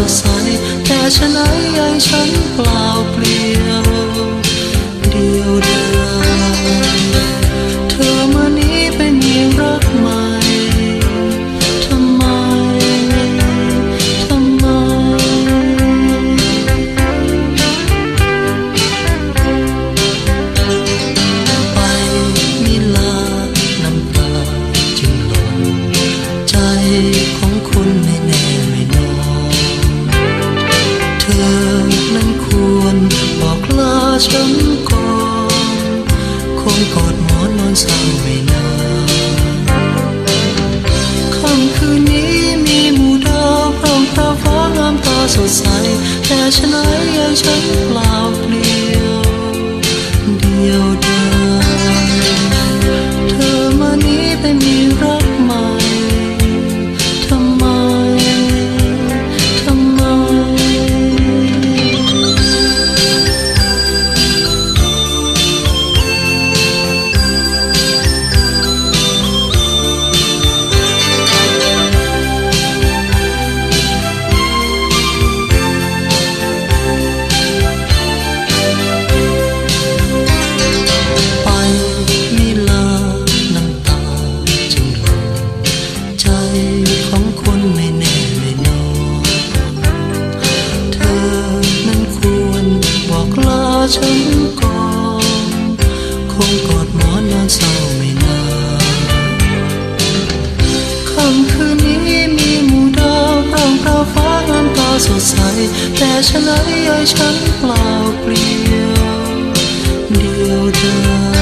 สดใสแต่ฉะไหนยังฉันเปล่าเปลี่ยว นั้นควรบอกลาฉันก่อนคงกอดหมอนนอนเศร้า ฉันก่อนคงกอดหมอนนอนเศร้าไม่นานค่ำคืนนี้มีหมู่ดาวพรางพราวฟ้างามตาสดใส แต่ฉะไหนย่อยฉันเปล่าเปลี่ยวเดียวดาย